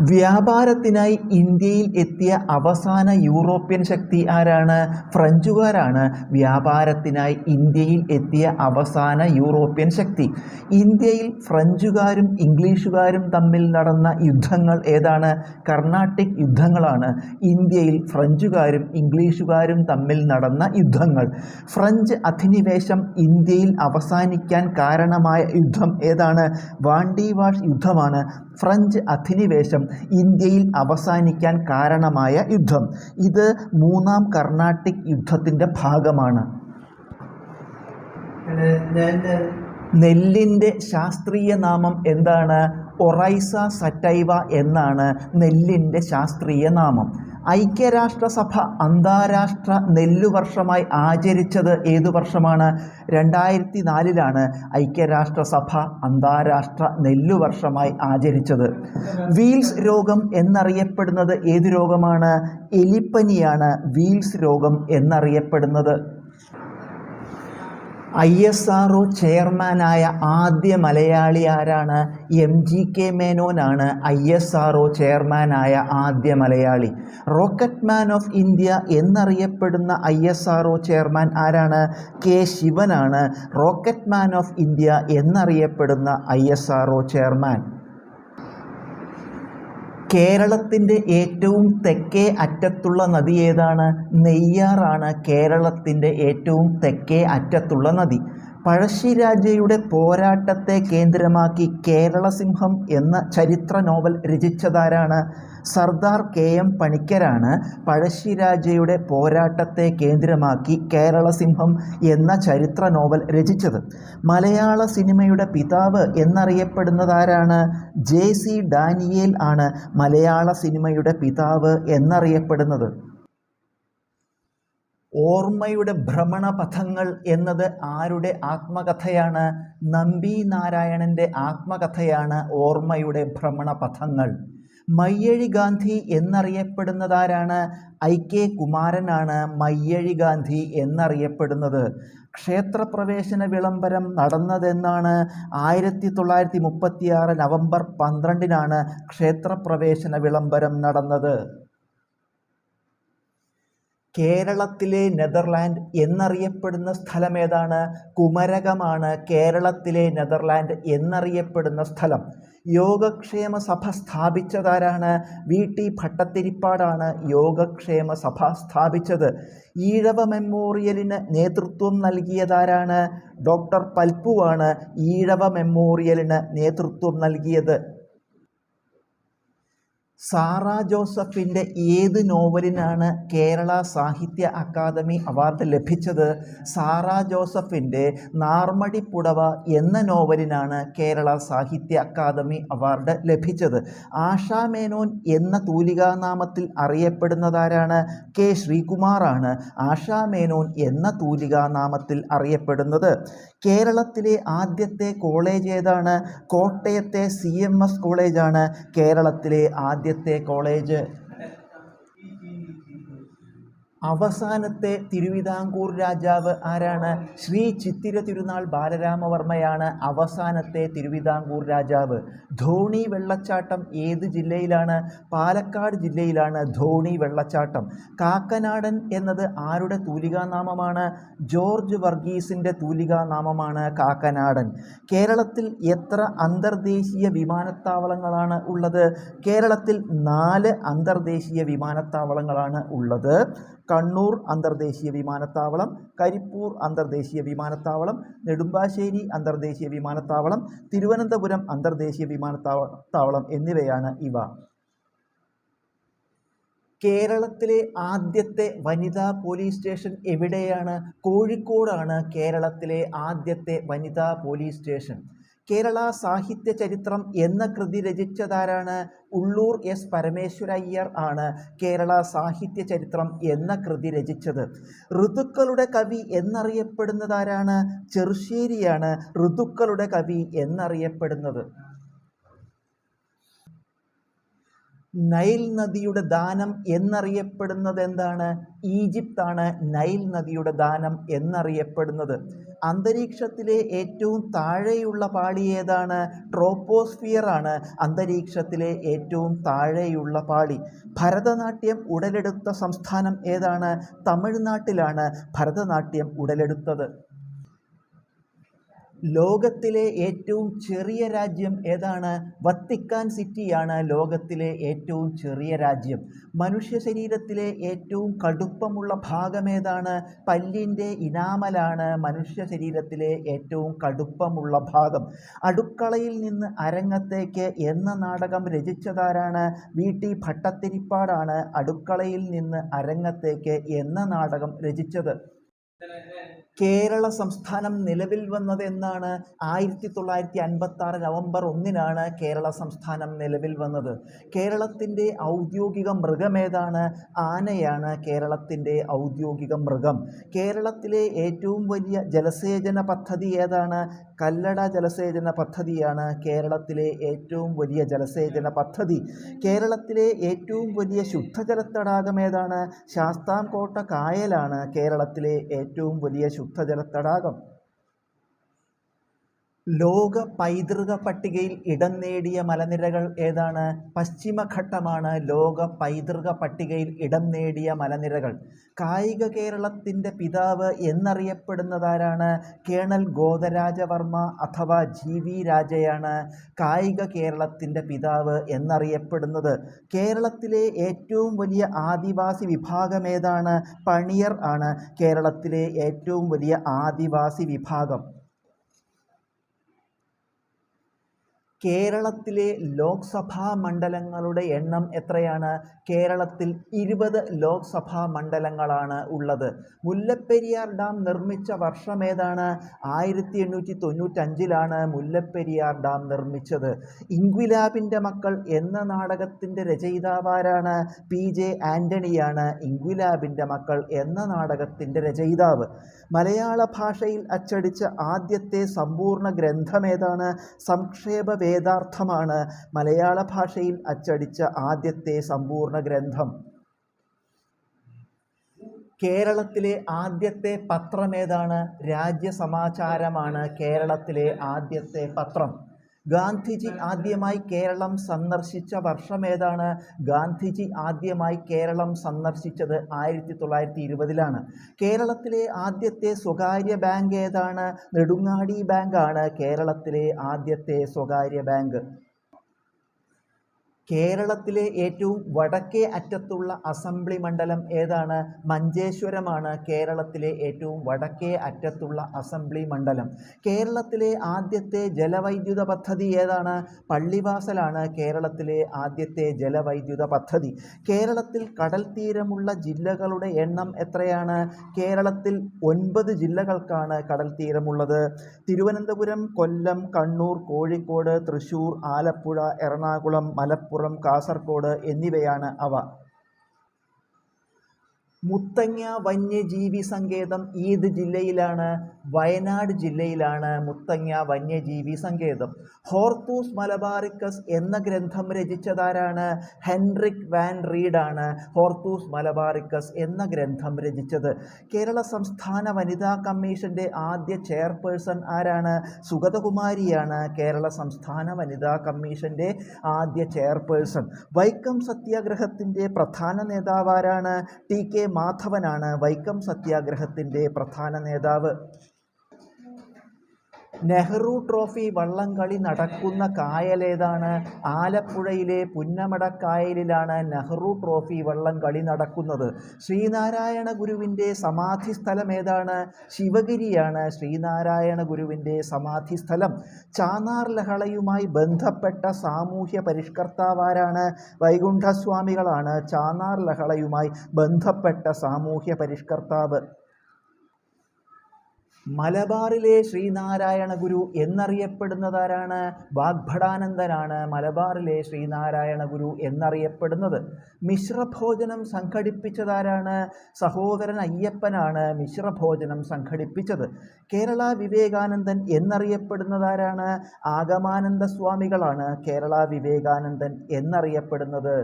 വ്യാപാരത്തിനായി ഇന്ത്യയിൽ എത്തിയ അവസാന യൂറോപ്യൻ ശക്തി ആരാണ്? ഫ്രഞ്ചുകാരാണ്. വ്യാപാരത്തിനായി ഇന്ത്യയിൽ എത്തിയ അവസാന യൂറോപ്യൻ ശക്തി. ഇന്ത്യയിൽ ഫ്രഞ്ചുകാരും ഇംഗ്ലീഷുകാരും തമ്മിൽ നടന്ന യുദ്ധങ്ങൾ ഏതാണ്? കർണാട്ടിക് യുദ്ധങ്ങളാണ്. ഇന്ത്യയിൽ ഫ്രഞ്ചുകാരും ഇംഗ്ലീഷുകാരും തമ്മിൽ നടന്ന യുദ്ധങ്ങൾ. ഫ്രഞ്ച് അധിനിവേശം ഇന്ത്യയിൽ അവസാനിക്കാൻ കാരണമായ യുദ്ധം ഏതാണ്? വാണ്ടിവാഷ് യുദ്ധമാണ്. ഫ്രഞ്ച് അധിനിവേശം ഇന്ത്യയിൽ അവസാനിക്കാൻ കാരണമായ യുദ്ധം. ഇത് മൂന്നാം കർണാട്ടിക് യുദ്ധത്തിന്റെ ഭാഗമാണ്. നെല്ലിന്റെ ശാസ്ത്രീയ നാമം എന്താണ്? ഒറൈസ സറ്റൈവ എന്നാണ് നെല്ലിന്റെ ശാസ്ത്രീയ നാമം. ഐക്യരാഷ്ട്രസഭ അന്താരാഷ്ട്ര നെല്ലുവർഷമായി ആചരിച്ചത് ഏതു വർഷമാണ്? രണ്ടായിരത്തി നാലിലാണ് ഐക്യരാഷ്ട്രസഭ അന്താരാഷ്ട്ര നെല്ലുവർഷമായി ആചരിച്ചത്. വീൽസ് രോഗം എന്നറിയപ്പെടുന്നത് ഏതു രോഗമാണ്? എലിപ്പനിയാണ് വീൽസ് രോഗം എന്നറിയപ്പെടുന്നത്. ഐ എസ് ആർ ഒ ചെയർമാനായ ആദ്യ മലയാളി ആരാണ്? എം ജി കെ മേനോനാണ് ഐ എസ് ആർ ഒ ചെയർമാനായ ആദ്യ മലയാളി. റോക്കറ്റ് മാൻ ഓഫ് ഇന്ത്യ എന്നറിയപ്പെടുന്ന I S R O chairman ആരാണ്? കെ ശിവനാണ്. റോക്കറ്റ് മാൻ ഓഫ് ഇന്ത്യ എന്നറിയപ്പെടുന്ന I S R O chairman. കേരളത്തിന്റെ ഏറ്റവും തെക്കേ അറ്റത്തുള്ള നദി ഏതാണ്? നെയ്യാറാണ് കേരളത്തിന്റെ ഏറ്റവും തെക്കേ അറ്റത്തുള്ള നദി. പഴശ്ശിരാജയുടെ പോരാട്ടത്തെ കേന്ദ്രമാക്കി കേരളസിംഹം എന്ന ചരിത്ര നോവൽ രചിച്ചതാരാണ്? സർദാർ കെ എം പണിക്കരാണ് പഴശ്ശിരാജയുടെ പോരാട്ടത്തെ കേന്ദ്രമാക്കി കേരളസിംഹം എന്ന ചരിത്ര നോവൽ രചിച്ചത്. മലയാള സിനിമയുടെ പിതാവ് എന്നറിയപ്പെടുന്നതാരാണ്? ജെ സി ഡാനിയേൽ ആണ് മലയാള സിനിമയുടെ പിതാവ് എന്നറിയപ്പെടുന്നത്. ഓർമ്മയുടെ ഭ്രമണപഥങ്ങൾ എന്നത് ആരുടെ ആത്മകഥയാണ്? നമ്പി നാരായണന്റെ ആത്മകഥയാണ് ഓർമ്മയുടെ ഭ്രമണപഥങ്ങൾ. മയ്യഴി ഗാന്ധി എന്നറിയപ്പെടുന്നതാരാണ്? ഐ കെ കുമാരനാണ് മയ്യഴി ഗാന്ധി എന്നറിയപ്പെടുന്നത്. ക്ഷേത്രപ്രവേശന വിളംബരം നടന്നതെന്നാണ് ആയിരത്തി തൊള്ളായിരത്തി മുപ്പത്തിയാറ് നവംബർ പന്ത്രണ്ടിനാണ് ക്ഷേത്രപ്രവേശന വിളംബരം നടന്നത്. കേരളത്തിലെ നെതർലാൻഡ് എന്നറിയപ്പെടുന്ന സ്ഥലം ഏതാണ് കുമരകമാണ് കേരളത്തിലെ നെതർലാൻഡ് എന്നറിയപ്പെടുന്ന സ്ഥലം. യോഗക്ഷേമ സഭ സ്ഥാപിച്ചതാരാണ്? വി. ടി. ഭട്ടത്തിരിപ്പാടാണ് യോഗക്ഷേമ സഭ സ്ഥാപിച്ചത്. ഈഴവ മെമ്മോറിയലിന് നേതൃത്വം നൽകിയതാരാണ്? ഡോക്ടർ പൽപ്പുവാണ് ഈഴവ മെമ്മോറിയലിന് നേതൃത്വം നൽകിയത്. സാറ ജോസഫിന്റെ ഏത് നോവലിനാണ് കേരള സാഹിത്യ അക്കാദമി അവാർഡ് ലഭിച്ചത്? സാറ ജോസഫിന്റെ നാർമടിപ്പുടവ എന്ന നോവലിനാണ് കേരള സാഹിത്യ അക്കാദമി അവാർഡ് ലഭിച്ചത്. ആശാ മേനോൻ എന്ന തൂലികാനാമത്തിൽ അറിയപ്പെടുന്നതാരാണ്? കെ ശ്രീകുമാറാണ് ആശാ മേനോൻ എന്ന തൂലികാനാമത്തിൽ അറിയപ്പെടുന്നത്. കേരളത്തിലെ ആദ്യത്തെ കോളേജ് ഏതാണ്? കോട്ടയത്തെ സി എം എസ് കോളേജാണ് കേരളത്തിലെ ആദ്യത്തെ കോളേജ് അവസാനത്തെ തിരുവിതാംകൂർ രാജാവ് ആരാണ്? ശ്രീ ചിത്തിര തിരുനാൾ ബാലരാമവർമ്മയാണ് അവസാനത്തെ തിരുവിതാംകൂർ രാജാവ്. ധോണി വെള്ളച്ചാട്ടം ഏത് ജില്ലയിലാണ്? പാലക്കാട് ജില്ലയിലാണ് ധോണി വെള്ളച്ചാട്ടം. കാക്കനാടൻ എന്നത് ആരുടെ തൂലികാനാമമാണ്? ജോർജ് വർഗീസിന്റെ തൂലികാനാമമാണ് കാക്കനാടൻ. കേരളത്തിൽ എത്ര അന്തർദേശീയ വിമാനത്താവളങ്ങളാണ് ഉള്ളത്? കേരളത്തിൽ നാല് അന്തർദേശീയ വിമാനത്താവളങ്ങളാണ് ഉള്ളത്. കണ്ണൂർ അന്തർദേശീയ വിമാനത്താവളം കരിപ്പൂർ അന്തർദേശീയ വിമാനത്താവളം നെടുമ്പാശ്ശേരി അന്തർദേശീയ വിമാനത്താവളം തിരുവനന്തപുരം അന്തർദേശീയ വിമാനത്താവളം എന്നിവയാണ് ഇവ. കേരളത്തിലെ ആദ്യത്തെ വനിതാ പോലീസ് സ്റ്റേഷൻ എവിടെയാണ്? കോഴിക്കോടാണ് കേരളത്തിലെ ആദ്യത്തെ വനിതാ പോലീസ് സ്റ്റേഷൻ. കേരള സാഹിത്യ ചരിത്രം എന്ന കൃതി രചിച്ചതാരാണ്? ഉള്ളൂർ എസ് പരമേശ്വരയ്യർ ആണ് കേരള സാഹിത്യ ചരിത്രം എന്ന കൃതി രചിച്ചത്. ഋതുക്കളുടെ കവി എന്നറിയപ്പെടുന്നതാരാണ്? ചെറുശ്ശേരിയാണ് ഋതുക്കളുടെ കവി എന്നറിയപ്പെടുന്നത്. നൈൽ നദിയുടെ ദാനം എന്നറിയപ്പെടുന്നത് എന്താണ്? ഈജിപ്താണ് നൈൽ നദിയുടെ ദാനം എന്നറിയപ്പെടുന്നത്. അന്തരീക്ഷത്തിലെ ഏറ്റവും താഴെയുള്ള പാളി ഏതാണ്? ട്രോപ്പോസ്ഫിയർ ആണ് അന്തരീക്ഷത്തിലെ ഏറ്റവും താഴെയുള്ള പാളി. ഭരതനാട്യം ഉടലെടുത്ത സംസ്ഥാനം ഏതാണ്? തമിഴ്നാട്ടിലാണ് ഭരതനാട്യം ഉടലെടുത്തത്. ലോകത്തിലെ ഏറ്റവും ചെറിയ രാജ്യം ഏതാണ്? വത്തിക്കാൻ സിറ്റിയാണ് ലോകത്തിലെ ഏറ്റവും ചെറിയ രാജ്യം. മനുഷ്യ ശരീരത്തിലെ ഏറ്റവും കടുപ്പമുള്ള ഭാഗം ഏതാണ്? പല്ലിന്റെ ഇനാമലാണ് മനുഷ്യ ശരീരത്തിലെ ഏറ്റവും കടുപ്പമുള്ള ഭാഗം. അടുക്കളയിൽ നിന്ന് അരങ്ങത്തേക്ക് എന്ന നാടകം രചിച്ചതാരാണ്? വി. ടി. ഭട്ടത്തിരിപ്പാടാണ് അടുക്കളയിൽ നിന്ന് അരങ്ങത്തേക്ക് എന്ന നാടകം രചിച്ചത്. കേരള സംസ്ഥാനം നിലവിൽ വന്നത് എന്നാണ് ആയിരത്തി തൊള്ളായിരത്തി അൻപത്തി ആറ് നവംബർ ഒന്നിനാണ് കേരള സംസ്ഥാനം നിലവിൽ വന്നത്. കേരളത്തിന്റെ ഔദ്യോഗിക മൃഗമേതാണ് ആനയാണ് കേരളത്തിന്റെ ഔദ്യോഗിക മൃഗം. കേരളത്തിലെ ഏറ്റവും വലിയ ജലസേചന പദ്ധതി ഏതാണ്? കല്ലട ജലസേചന പദ്ധതിയാണ് കേരളത്തിലെ ഏറ്റവും വലിയ ജലസേചന പദ്ധതി. കേരളത്തിലെ ഏറ്റവും വലിയ ശുദ്ധജല തടാകം ഏതാണ്? ശാസ്താംകോട്ട കായലാണ് കേരളത്തിലെ ഏറ്റവും വലിയ ശുദ്ധജല തടാകം ലോക പൈതൃക പട്ടികയിൽ ഇടം നേടിയ മലനിരകൾ ഏതാണ്? പശ്ചിമഘട്ടമാണ് ലോക പൈതൃക പട്ടികയിൽ ഇടം നേടിയ മലനിരകൾ. കായിക കേരളത്തിന്റെ പിതാവ് എന്നറിയപ്പെടുന്നതാരാണ്? കേണൽ ഗോദരാജവർമ്മ അഥവാ ജി വി രാജയാണ് കായിക കേരളത്തിന്റെ പിതാവ് എന്നറിയപ്പെടുന്നത്. കേരളത്തിലെ ഏറ്റവും വലിയ ആദിവാസി വിഭാഗം ഏതാണ്? പണിയർ ആണ് കേരളത്തിലെ ഏറ്റവും വലിയ ആദിവാസി വിഭാഗം. കേരളത്തിലെ ലോക്സഭാ മണ്ഡലങ്ങളുടെ എണ്ണം എത്രയാണ്? കേരളത്തിൽ ഇരുപത് ലോക്സഭാ മണ്ഡലങ്ങളാണ് ഉള്ളത്. മുല്ലപ്പെരിയാർ ഡാം നിർമ്മിച്ച വർഷം ഏതാണ്? ആയിരത്തി എണ്ണൂറ്റി തൊണ്ണൂറ്റഞ്ചിലാണ് മുല്ലപ്പെരിയാർ ഡാം നിർമ്മിച്ചത്. ഇൻക്വിലാബിന്റെ മക്കൾ എന്ന നാടകത്തിന്റെ രചയിതാവാരാണ് പി ജെ ആന്റണിയാണ് ഇൻക്വിലാബിന്റെ മക്കൾ എന്ന നാടകത്തിന്റെ രചയിതാവ്. മലയാള ഭാഷയിൽ അച്ചടിച്ച ആദ്യത്തെ സമ്പൂർണ ഗ്രന്ഥമേതാണ് സംക്ഷേപ വേദാർത്ഥമാണ് മലയാള ഭാഷയിൽ അച്ചടിച്ച ആദ്യത്തെ സമ്പൂർണ ഗ്രന്ഥം. കേരളത്തിലെ ആദ്യത്തെ പത്രമേതാണ് രാജ്യസമാചാരമാണ് കേരളത്തിലെ ആദ്യത്തെ പത്രം. ഗാന്ധിജി ആദ്യമായി കേരളം സന്ദർശിച്ച വർഷം ഏതാണ്? ഗാന്ധിജി ആദ്യമായി കേരളം സന്ദർശിച്ചത് ആയിരത്തി തൊള്ളായിരത്തി ഇരുപതിലാണ് കേരളത്തിലെ ആദ്യത്തെ സ്വകാര്യ ബാങ്ക് ഏതാണ്? നെടുങ്ങാടി ബാങ്കാണ് കേരളത്തിലെ ആദ്യത്തെ സ്വകാര്യ ബാങ്ക്. കേരളത്തിലെ ഏറ്റവും വടക്കേ അറ്റത്തുള്ള അസംബ്ലി മണ്ഡലം ഏതാണ്? മഞ്ചേശ്വരമാണ് കേരളത്തിലെ ഏറ്റവും വടക്കേ അറ്റത്തുള്ള അസംബ്ലി മണ്ഡലം. കേരളത്തിലെ ആദ്യത്തെ ജലവൈദ്യുത പദ്ധതി ഏതാണ്? പള്ളിവാസലാണ് കേരളത്തിലെ ആദ്യത്തെ ജലവൈദ്യുത പദ്ധതി. കേരളത്തിൽ കടൽ തീരമുള്ള ജില്ലകളുടെ എണ്ണം എത്രയാണ്? കേരളത്തിൽ ഒൻപത് ജില്ലകൾക്കാണ് കടൽ തീരമുള്ളത്. തിരുവനന്തപുരം കൊല്ലം കണ്ണൂർ കോഴിക്കോട് തൃശൂർ ആലപ്പുഴ എറണാകുളം മലപ്പുറം കാസർഗോഡ് എന്നിവയാണ് അവ. മുത്തങ്ങ വന്യജീവി സങ്കേതം ഏത് ജില്ലയിലാണ് വയനാട് ജില്ലയിലാണ് മുത്തങ്ങ വന്യജീവി സങ്കേതം. ഹോർത്തൂസ് മലബാറിക്കസ് എന്ന ഗ്രന്ഥം രചിച്ചതാരാണ്? ഹെൻറിക് വാൻ റീഡാണ് ഹോർത്തൂസ് മലബാറിക്കസ് എന്ന ഗ്രന്ഥം രചിച്ചത്. കേരള സംസ്ഥാന വനിതാ കമ്മീഷന്റെ ആദ്യ ചെയർപേഴ്സൺ ആരാണ്? സുഗതകുമാരിയാണ് കേരള സംസ്ഥാന വനിതാ കമ്മീഷന്റെ ആദ്യ ചെയർപേഴ്സൺ. വൈക്കം സത്യാഗ്രഹത്തിന്റെ പ്രധാന നേതാവാരാണ് ടി കെ മാധവനാണ് വൈക്കം സത്യാഗ്രഹത്തിന്റെ പ്രധാന നേതാവ്. നെഹ്റു ട്രോഫി വള്ളംകളി നടക്കുന്ന കായലേതാണ്. ആലപ്പുഴയിലെ പുന്നമടക്കായലിലാണ് നെഹ്റു ട്രോഫി വള്ളംകളി നടക്കുന്നത്. ശ്രീനാരായണ ഗുരുവിന്റെ സമാധി സ്ഥലം ഏതാണ്? ശിവഗിരിയാണ് ശ്രീനാരായണ ഗുരുവിന്റെ സമാധി സ്ഥലം ചാനാർ ലഹളയുമായി ബന്ധപ്പെട്ട സാമൂഹ്യ പരിഷ്കർത്താവാരാണ് വൈകുണ്ഠസ്വാമികളാണ്. ചാനാർ ലഹളയുമായി ബന്ധപ്പെട്ട സാമൂഹ്യ പരിഷ്കർത്താവ്. മലബാറിലെ ശ്രീനാരായണ ഗുരു എന്നറിയപ്പെടുന്നതാരാണ്? വാഗ്ഭടാനന്ദനാണ് മലബാറിലെ ശ്രീനാരായണ ഗുരു എന്നറിയപ്പെടുന്നത്. മിശ്രഭോജനം സംഘടിപ്പിച്ചതാരാണ്? സഹോദരൻ അയ്യപ്പനാണ് മിശ്രഭോജനം സംഘടിപ്പിച്ചത്. കേരള വിവേകാനന്ദൻ എന്നറിയപ്പെടുന്നതാരാണ്? ആഗമാനന്ദ സ്വാമികളാണ് കേരള വിവേകാനന്ദൻ എന്നറിയപ്പെടുന്നത്.